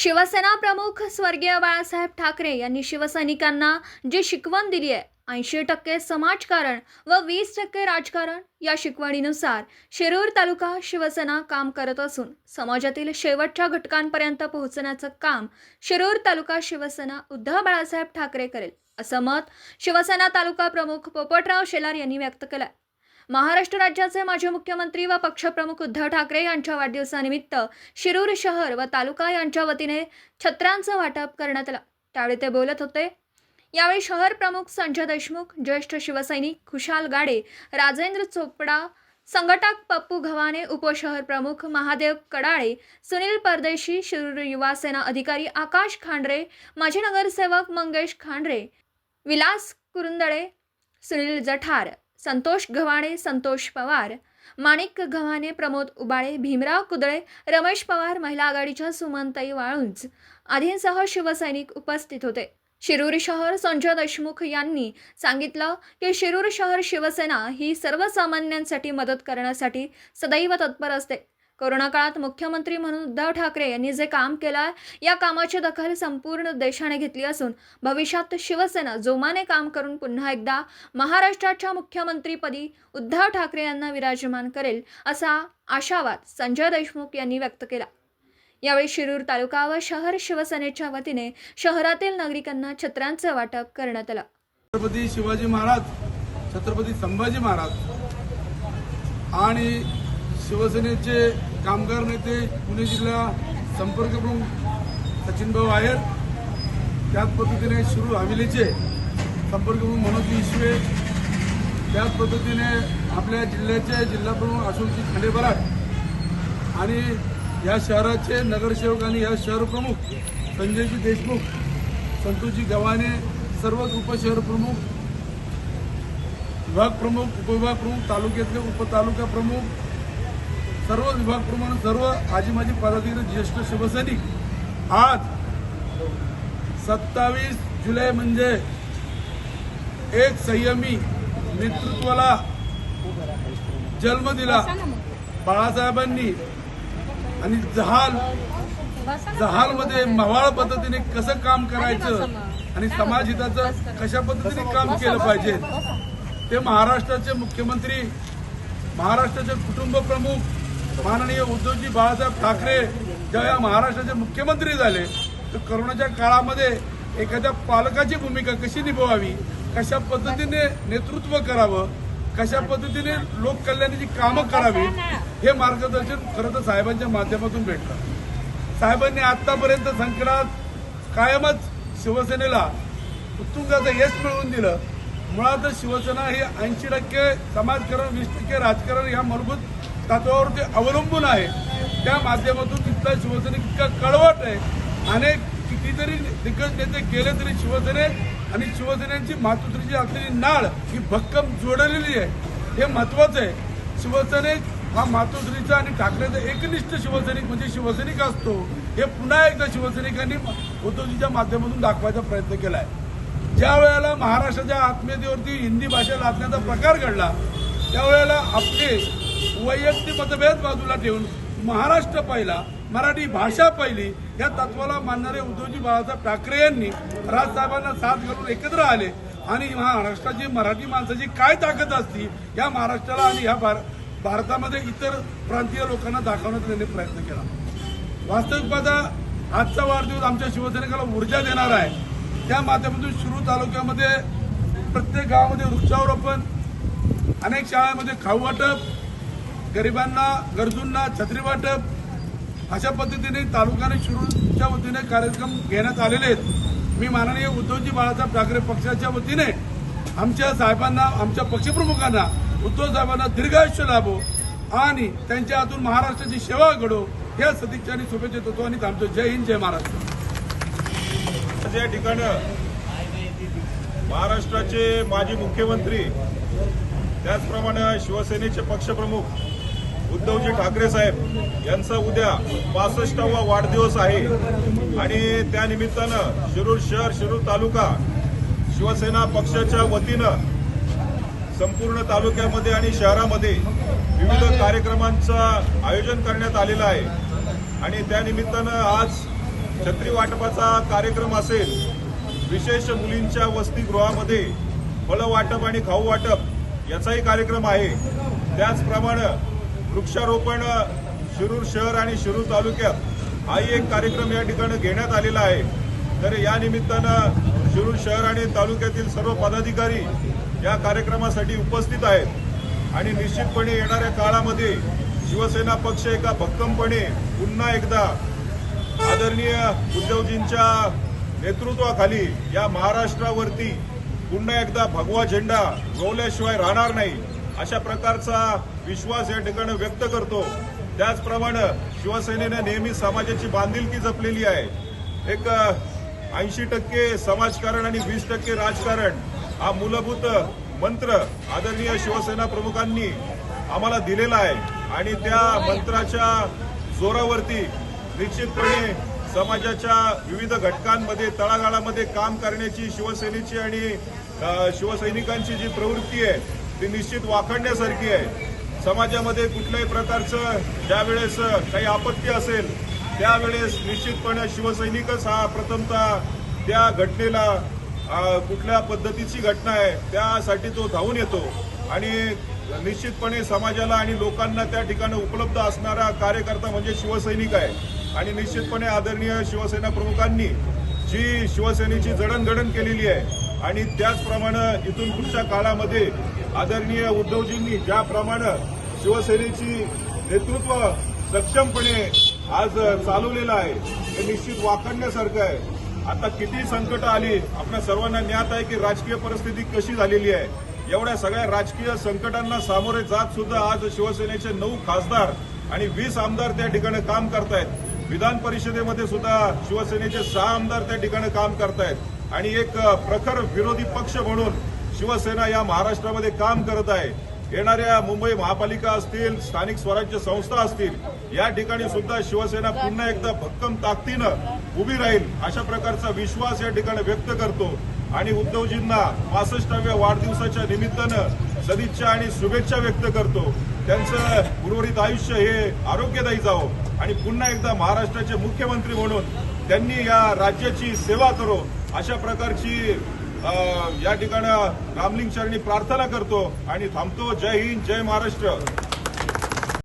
शिवसेना प्रमुख स्वर्गीय बाळासाहेब ठाकरे यांनी शिवसैनिकांना जी शिकवण दिली आहे ऐंशी टक्के समाजकारण व वीस टक्के राजकारण या शिकवणीनुसार शिरूर तालुका शिवसेना काम करत असून समाजातील शेवटच्या घटकांपर्यंत पोहोचण्याचं काम शिरूर तालुका शिवसेना उद्धव बाळासाहेब ठाकरे करेल असं मत शिवसेना तालुका प्रमुख पोपटराव शेलार यांनी व्यक्त केलं महाराष्ट्र राज्याचे माजी मुख्यमंत्री व पक्षप्रमुख उद्धव ठाकरे यांच्या वाढदिवसानिमित्त शिरूर शहर व तालुका यांच्या वतीने छत्रांचं वाटप करण्यात आलं. त्यावेळी ते बोलत होते. यावेळी शहर प्रमुख संजय देशमुख ज्येष्ठ शिवसैनिक खुशाल गाडे राजेंद्र चोपडा संघटक पप्पू घवाने उपशहर प्रमुख महादेव कडाळे सुनील परदेशी शिरूर युवा सेना अधिकारी आकाश खांडरे माजी नगरसेवक मंगेश खांडरे विलास कुरुंदळे सुनील जठार संतोष गव्हाणे संतोष पवार. माणिक गव्हाणे प्रमोद उबाळे भीमराव कुदळे रमेश पवार महिला आघाडीच्या सुमनताई वाळुंज आदींसह शिवसैनिक उपस्थित होते. शिरूर शहर संजय देशमुख यांनी सांगितलं की शिरूर शहर शिवसेना ही सर्वसामान्यांसाठी मदत करण्यासाठी सदैव तत्पर असते. कोरोना काळात मुख्यमंत्री म्हणून उद्धव ठाकरे यांनी जे काम केलं आहे या कामाची दखल संपूर्ण देशाने घेतली असून भविष्यात शिवसेना जोमाने काम करून पुन्हा एकदा महाराष्ट्राच्या मुख्यमंत्रीपदी उद्धव ठाकरे यांना विराजमान करेल असा आशावाद संजय देशमुख यांनी व्यक्त केला. यावेळी शिरूर तालुका व शहर शिवसेनेच्या वतीने शहरातील नागरिकांना छत्रांचं वाटप करण्यात आलं. छत्रपती शिवाजी महाराज छत्रपती संभाजी महाराज आणि शिवसेनेचे कामगार नेते पुणे जिल्हा संपर्क प्रमुख सचिनभाऊ आहेर. त्याच पद्धतीने शिरूर हवेलीचे संपर्कप्रमुख मनोज ईश्वे त्याच पद्धतीने आपल्या जिल्ह्याचे जिल्हाप्रमुख अशोकजी खंडेबराट आणि या शहराचे नगरसेवक आणि या शहरप्रमुख संजयजी देशमुख संतोषजी गव्हाणे सर्वच उपशहरप्रमुख विभाग प्रमुख उपविभाग प्रमुख तालुक्यातले उपतालुका प्रमुख सर्व विभागप्रमाणे सर्व आजी माजी पदाधिकारी ज्येष्ठ शिवसैनिक आज सत्तावीस जुलै म्हणजे एक संयमी नेतृत्वाला जन्म दिला. बाळासाहेबांनी. आणि जहाल जहालमध्ये मवाळ पद्धतीने कसं काम करायचं आणि समाज हिताचं कशा पद्धतीने काम केलं पाहिजे? ते महाराष्ट्राचे मुख्यमंत्री महाराष्ट्राचे कुटुंब प्रमुख माननीय उद्धवजी बाळासाहेब ठाकरे जेव्हा महाराष्ट्राचे मुख्यमंत्री झाले तर करोनाच्या काळामध्ये एखाद्या पालकाची भूमिका कशी निभवावी? कशा पद्धतीने नेतृत्व करावं? कशा पद्धतीने लोककल्याणाची कामं करावी? हे मार्गदर्शन खरं तर साहेबांच्या माध्यमातून भेटलं. साहेबांनी आतापर्यंत संकटात कायमच शिवसेनेला उत्तुंगाचं यश मिळवून दिलं. मुळातच शिवसेना ही ऐंशी टक्के समाजकारण वीस टक्के राजकारण या मूलभूत तत्वावरती अवलंबून आहे त्या माध्यमातून तिथला शिवसैनिक इतका कळवट आहे. अनेक कितीतरी दिग्गज नेते गेले तरी शिवसेने आणि शिवसेनेची मातृत्वाची असलेली नाळ ही भक्कम जोडलेली आहे. हे महत्वाचं आहे. शिवसेने हा मातोश्रीचा आणि ठाकरेचा एकनिष्ठ शिवसैनिक म्हणजे शिवसैनिक असतो. हे पुन्हा एकदा शिवसैनिकांनी उद्धवजीच्या माध्यमातून दाखवायचा प्रयत्न केलाय. ज्या वेळेला महाराष्ट्राच्या आत्मीयतेवरती हिंदी भाषा लादण्याचा प्रकार घडला त्यावेळेला आपले वैयक्तिक मतभेद बाजूला ठेवून महाराष्ट्र पहिला मराठी भाषा पहिली या तत्वाला मानणारे उद्धवजी बाळासाहेब ठाकरे यांनी राजसाहेबांना साथ घालून एकत्र आले. आणि महाराष्ट्राची मराठी माणसाची काय ताकद असती या महाराष्ट्राला आणि ह्या भार भारतामध्ये इतर प्रांतीय लोकांना दाखवण्याचा त्यांनी प्रयत्न केला. वास्तविक आजचा वाढदिवस आमच्या शिवसैनिकाला ऊर्जा देणार आहे. त्या माध्यमातून शिरूर तालुक्यामध्ये प्रत्येक गावामध्ये वृक्षारोपण अनेक शाळांमध्ये खाऊ वाटप गरिबांना गरजूंना छत्री वाटप अशा पद्धतीने तालुकाने शिरूरच्या वतीने कार्यक्रम घेण्यात आलेले आहेत. मी माननीय उद्धवजी बाळासाहेब ठाकरे पक्षाच्या वतीने आमच्या साहेबांना आमच्या पक्षप्रमुखांना उद्धव साहेबांना दीर्घायुष्य लाभो आणि त्यांच्या हातून महाराष्ट्राची सेवा घडो या सदिच्छा आणि शुभेच्छा देतो आणि थांबतो. जय हिंद जय महाराष्ट्र. या ठिकाणं महाराष्ट्राचे माजी मुख्यमंत्री त्याचप्रमाणे शिवसेनेचे पक्षप्रमुख उद्धवजी ठाकरे साहेब यांचा उद्या पासष्टावा वाढदिवस आहे. आणि त्यानिमित्तानं शिरूर शहर शिरूर तालुका शिवसेना पक्षाच्या वतीनं संपूर्ण तालुक्यामध्ये आणि शहरामध्ये विविध कार्यक्रमांचं आयोजन करण्यात आलेलं आहे. आणि त्यानिमित्तानं आज छत्री वाटपाचा कार्यक्रम असेल. विशेष मुलींच्या वसतिगृहामध्ये फळं वाटप आणि खाऊ वाटप याचाही कार्यक्रम आहे. त्याचप्रमाणे वृक्षारोपण शिरूर शहर आणि शिरूर तालुक्यात हाही एक कार्यक्रम या ठिकाणी घेण्यात आलेला आहे. तर या निमित्तानं शिरूर शहर आणि तालुक्यातील सर्व पदाधिकारी या कार्यक्रमासाठी उपस्थित आहेत. आणि निश्चितपणे येणाऱ्या काळामध्ये शिवसेना पक्ष एका भक्कमपणे पुन्हा एकदा आदरणीय उद्धवजींच्या नेतृत्वाखाली या महाराष्ट्रावरती पुन्हा एकदा भगवा झेंडा रोवल्याशिवाय राहणार नाही अशा प्रकारचा विश्वास या ठिकाणी व्यक्त करतो. त्याचप्रमाणे शिवसेनेने नेहमी समाजाची बांधिलकी जपलेली आहे. एक ऐंशी टक्के समाजकारण आणि वीस टक्के राजकारण हा मूलभूत मंत्र आदरणीय शिवसेना प्रमुखांनी आम्हाला दिलेला आहे. आणि त्या मंत्राच्या जोरावरती निश्चितपणे समाजाच्या विविध घटकांमध्ये तळागाळामध्ये काम करण्याची शिवसेनेची आणि शिवसैनिकांची जी प्रवृत्ती आहे ती निश्चित वाखडण्यासारखी आहे. समाजामध्ये कुठल्याही प्रकारचं ज्यावेळेस काही आपत्ती असेल त्यावेळेस निश्चितपणे शिवसैनिकच हा प्रथमतः त्या घटनेला कुठल्या पद्धतीची घटना आहे त्यासाठी तो धावून येतो. आणि निश्चितपणे समाजाला आणि लोकांना त्या ठिकाणी उपलब्ध असणारा कार्यकर्ता म्हणजे शिवसैनिक आहे. आणि निश्चितपणे आदरणीय शिवसेना प्रमुखांनी जी शिवसेनेची जडणघडण केलेली आहे आणि त्याचप्रमाणे इथून पुढच्या काळामध्ये आदरणीय उद्धवजींनी ज्याप्रमाणे शिवसेनेची नेतृत्व सक्षमपणे आज चालवलेलं आहे हे निश्चित वाखाणण्यासारखं आहे. आता किती संकट आली आपल्या सर्वांना ज्ञात आहे की राजकीय परिस्थिती कशी झालेली आहे. एवढ्या सगळ्या राजकीय संकटांना सामोरे जात सुद्धा आज शिवसेनेचे नऊ खासदार आणि वीस आमदार त्या ठिकाणी काम करतायत. विधान परिषदेमध्ये सुद्धा शिवसेनेचे सहा आमदार त्या ठिकाणी काम करतायत. आणि एक प्रखर विरोधी पक्ष म्हणून शिवसेना या महाराष्ट्रामध्ये काम करत आहे. येणाऱ्या मुंबई महापालिका असतील स्थानिक स्वराज्य संस्था असतील या ठिकाणी सुद्धा शिवसेना पुन्हा एकदा भक्कम ताकदीनं उभी राहील अशा प्रकारचा विश्वास या ठिकाणी व्यक्त करतो. आणि उद्धवजींना पासष्टाव्या वाढदिवसाच्या निमित्तानं सदिच्छा आणि शुभेच्छा व्यक्त करतो. त्यांचं उर्वरित आयुष्य हे आरोग्यदायी जावं. आणि पुन्हा एकदा महाराष्ट्राचे मुख्यमंत्री म्हणून त्यांनी या राज्याची सेवा करो अशा प्रकारची या ठिकाणी रामलिंग चरणी प्रार्थना करतो आणि थांबतो. जय हिंद जय महाराष्ट्र.